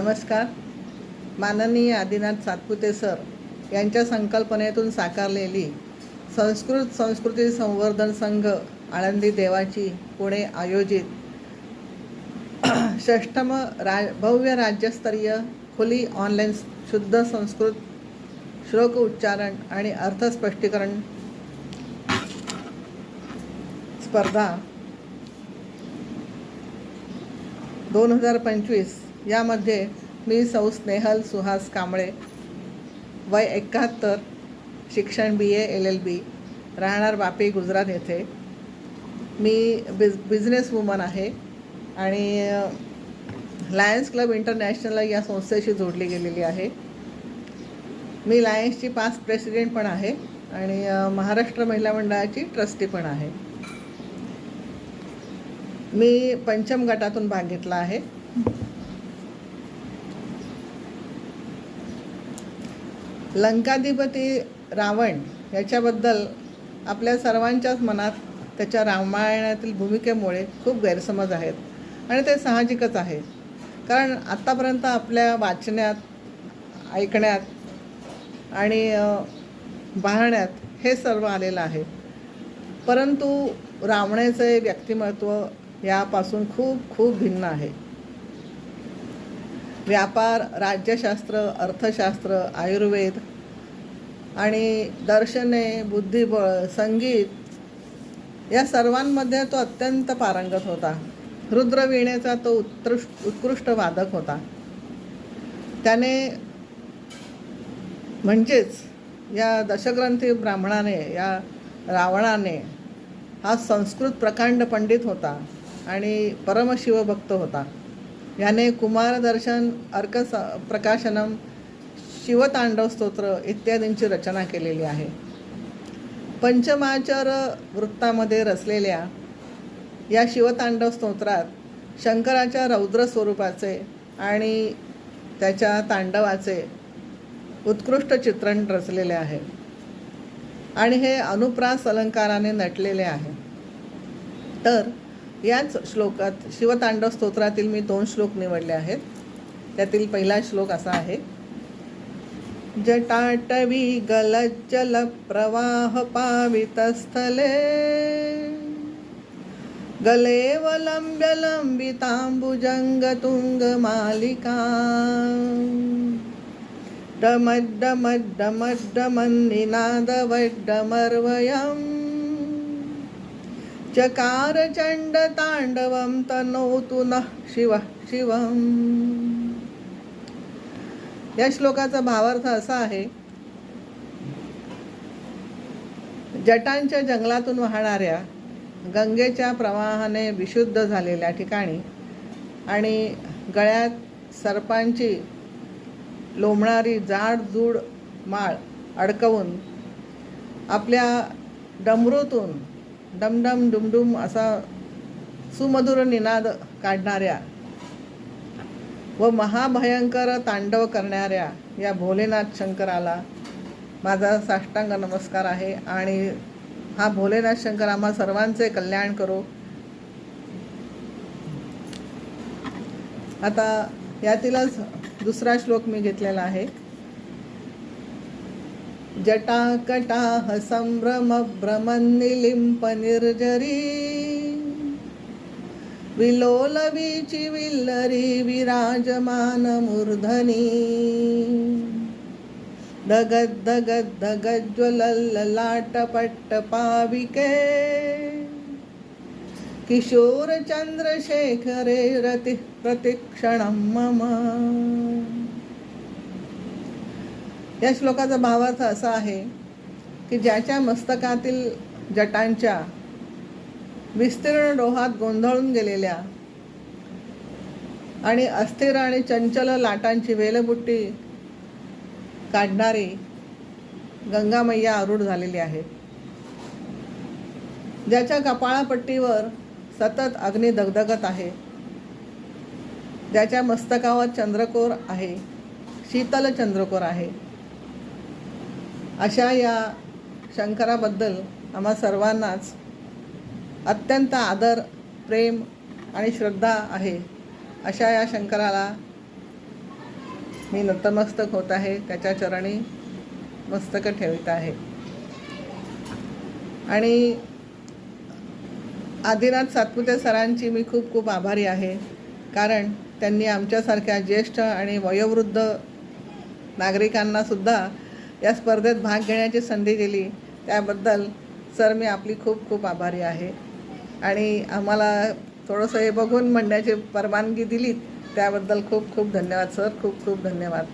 नमस्कार. माननीय आदिनाथ सातपुते सर यांच्या संकल्पनेतून साकारलेली संस्कृत संस्कृती संवर्धन संघ आळंदी देवाची पुणे आयोजित षष्टम रा भव्य राज्यस्तरीय खुली ऑनलाईन शुद्ध संस्कृत श्लोक उच्चारण आणि अर्थस्पष्टीकरण स्पर्धा दोन हजार पंचवीस यामध्ये मी सौ स्नेहल सुहास कांबळे वय एकाहत्तर शिक्षण बी ए एल एल बी राहणार बापी गुजरात येथे. मी बिझ बिझनेस वुमन आहे आणि लायन्स क्लब इंटरनॅशनल या संस्थेशी जोडली गेलेली आहे. मी लायन्सची पाच प्रेसिडेंट पण आहे आणि महाराष्ट्र महिला मंडळाची ट्रस्टी पण आहे. मी पंचम गटातून भाग घेतला आहे. लंकाधिपती रावण याच्याबद्दल आपल्या सर्वांच्याच मनात त्याच्या रामायणातील भूमिकेमुळे खूप गैरसमज आहेत. आणि ते साहजिकच आहे. कारण आत्तापर्यंत आपल्या वाचण्यात ऐकण्यात आणि पाहण्यात हे सर्व आलेलं आहे. परंतु रावणाचे व्यक्तिमत्व यापासून खूप खूप भिन्न आहे. व्यापार राज्यशास्त्र अर्थशास्त्र आयुर्वेद आणि दर्शने बुद्धिबळ संगीत या सर्वांमध्ये तो अत्यंत पारंगत होता. रुद्रवीणेचा तो उत्कृष्ट उत्कृष्ट वादक होता. त्याने म्हणजेच या दशग्रंथी ब्राह्मणाने या रावणाने हा संस्कृत प्रकांड पंडित होता आणि परमशिवभक्त होता. याने कुमारदर्शन अर्क प्रकाशनम शिवतांडव स्तोत्र इत्यादींची रचना केलेली आहे. पंचमाचर वृत्तामध्ये रचलेल्या या शिवतांडव स्तोत्रात शंकराच्या रौद्र स्वरूपाचे आणि त्याच्या तांडवाचे उत्कृष्ट चित्रण रचलेले आहे. आणि हे अनुप्रास अलंकाराने नटलेले आहे. तर याच श्लोकात शिवतांडव स्तोत्रातील मी दोन श्लोक निवडले आहेत. त्यातील पहिला श्लोक असा आहे जटाटवी गलज्जल प्रवाह पावितस्थले गलेवलंब्य लंबितांबुजंग तुंग मालिका डमड्डमड्डमड्डमन्निनादवड्डमर्वयम् चकारचण्डताण्डवं तनोतु नः शिव शिवम. या श्लोकाचा भावार्थ असा आहे जटांच्या जंगलातून वाहणाऱ्या गंगेच्या प्रवाहाने विशुद्ध झालेल्या ठिकाणी आणि गळ्यात सर्पांची लोंबणारी जाडजूड माळ अडकवून आपल्या डमरूतून डमडम डुमडुम असा सुमधुर निनाद काढणाऱ्या व महाभयंकर तांडव करणाऱ्या या भोलेनाथ शंकराला माझा साष्टांग नमस्कार आहे. आणि हा भोलेनाथ शंकर आम्हा सर्वांचे कल्याण करो. आता यातीलच दुसरा श्लोक मी घेतलेला आहे. जटाकटाह संभ्रम विलोलवीचि निर्जरी। विल्लरी विराजमानमूर्धनी दगद्दगद्दगज्ज्वलल्ललाटपट्टपाविके किशोरचन्द्रशेखरे रतिः पाविके। प्रतिक्षणं मम। या श्लोकाचा भावार्थ असा आहे की ज्याच्या मस्तकातील जटांच्या विस्तीर्ण डोहात गोंधळून गेलेल्या आणि अस्थिर आणि चंचल लाटांची वेलबुट्टी काढणारी गंगामय्या आरूढ झालेली आहे. ज्याच्या कपाळापट्टीवर सतत अग्नी दगदगत आहे. ज्याच्या मस्तकावर चंद्रकोर आहे शीतल चंद्रकोर आहे. अशा या शंकराबद्दल आम्हा सर्वांनाच अत्यंत आदर प्रेम आणि श्रद्धा आहे. अशा या शंकराला मी नतमस्तक होत आहे. त्याच्या चरणी मस्तक ठेवित आहे. आणि आदिनाथ सातपुते सरांची मी खूप खूप आभारी आहे. कारण त्यांनी आमच्यासारख्या ज्येष्ठ आणि वयोवृद्ध नागरिकांनासुद्धा या स्पर्धेत भाग घेण्याची संधी दिली. त्याबद्दल सर मी आपली खूप खूप आभारी आहे. आणि आम्हाला थोडंसं हे बघून म्हणण्याची परवानगी दिलीत त्याबद्दल खूप खूप धन्यवाद सर. खूप खूप धन्यवाद.